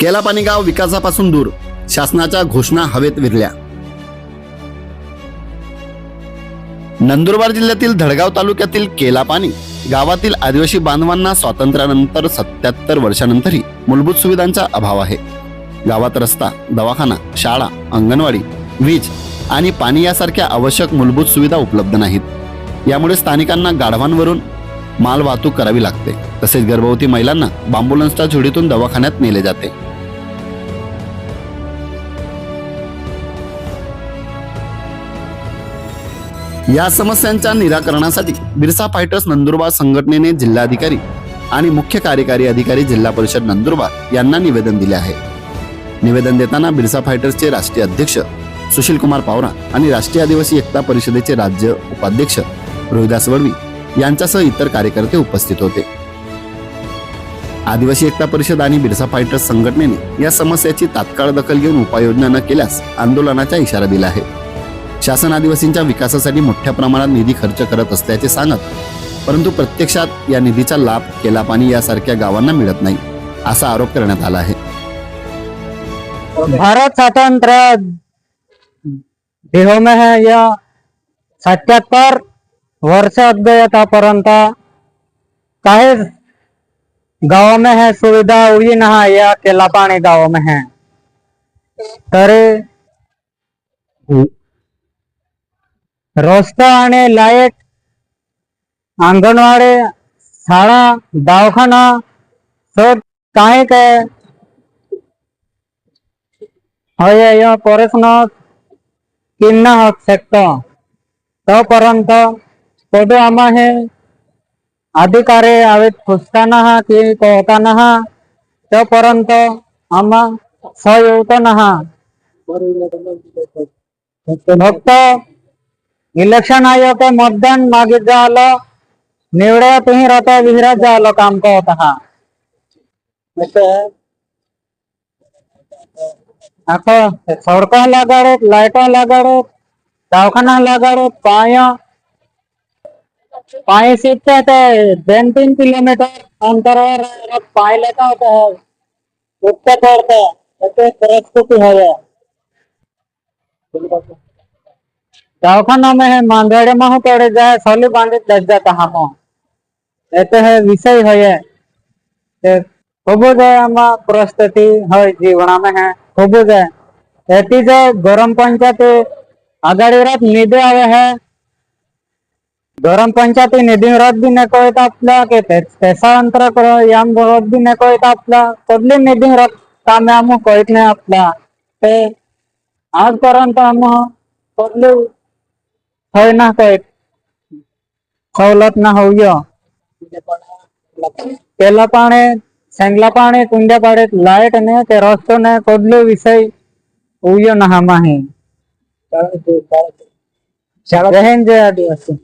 केलापाणी गाव विकासापासून दूर. शासनाच्या घोषणा हवेत विरल्या. नंदुरबार जिल्ह्यातील धडगाव तालुक्यातील केलापाणी गावातील आदिवासी बांधवांना स्वातंत्र्यानंतर सत्याहत्तर वर्षानंतरही मूलभूत सुविधांचा अभाव आहे. गावात रस्ता दवाखाना शाळा अंगणवाडी वीज आणि पाणी यासारख्या आवश्यक मूलभूत सुविधा उपलब्ध नाहीत. यामुळे स्थानिकांना गाढवांवरून माल वाहतूक करावी लागते. तसेच गर्भवती महिलांना बांबुलन्सच्या झुडीतून दवाखान्यात नेले जाते. या समस्यांच्या निराकरणासाठी बिरसा फायटर्स नंदुरबार संघटनेने जिल्हाधिकारी आणि मुख्य कार्यकारी अधिकारी जिल्हा परिषद नंदुरबार यांना निवेदन दिले आहे. निवेदन देताना बिरसा फायटर्सचे राष्ट्रीय अध्यक्ष सुशील कुमार पावरा आणि राष्ट्रीय आदिवासी एकता परिषदेचे राज्य उपाध्यक्ष रोहिदास वडवी यांच्यासह इतर कार्यकर्ते उपस्थित होते. आदिवासी एकता परिषद आणि बिरसा फायटर्स संघटनेने या समस्याची तात्काळ दखल घेऊन उपाययोजना न केल्यास आंदोलनाचा इशारा दिला आहे. शासन आदिवासींच्या विकासासाठी मोठ्या प्रमाणात निधी खर्च करत असल्याचे सांगत परंतु प्रत्यक्षात या निधीचा लाभ केलापाणी यासारख्या गावांना मिळत नाही असा आरोप करण्यात आला आहे. भारत स्वतंत्र देहो में है सत्याहत्तर वर्ष अद्वैतापर्यंत काही गाव में है सुविधा हुई ना या केलापाणी गाव में है तरी રસ્તા અને લાઇટ આંગણવાડી શાળા દવાખાના સર काय? હવે या प्रश्न किन्न होत शकतो तोपर्यंत कोठे आम्हा हे अधिकारी आवेद खुसताना हा की पोहताना हा? तोपर्यंत आम्हा सहयोग ना हा फक्त इलेक्शन आयोग के मतदान मागित जालो निवड़े तुही रता विहरत जालो काम को होता हा. आपको सड़कों लगाड़े लाइटों लगाड़े दवाखाना लगाड़े पाया पाए सीटते थे दिन तीन किलोमीटर अंतर और पाए लेता होता है उठते दौड़ते ऐसे तरस्कुपी हो है दवाखाना में है मांदेड़े माह पड़े जाए सोली बांधे दस जाता हम ऐसे है विषय है ये। ते खूब जे आम्हा परिस्थिती होय जीवनामध्ये है खूब जाए एटी जो गरम पंचायत पंचायती रात निधि हवे है गरम पंचायती निधी रद्द बी नको येत आपला की त्याच्यानंतर याम रद्द बी नको येत आपला कुठली निधी रद्द कामे आम्ही कळत नाही आपला। ते आजपर्यंत आम्ही कुठली thôi nó cái ખવલત ના હવ્યો પેલા પાણે સેંગલા પાણે કુંડ્યા પાડે લાઈટ ને તે રસ્તો ને કોડલો વિષય ઉયો ના હમાહે. રહેન જે આદિવાસી.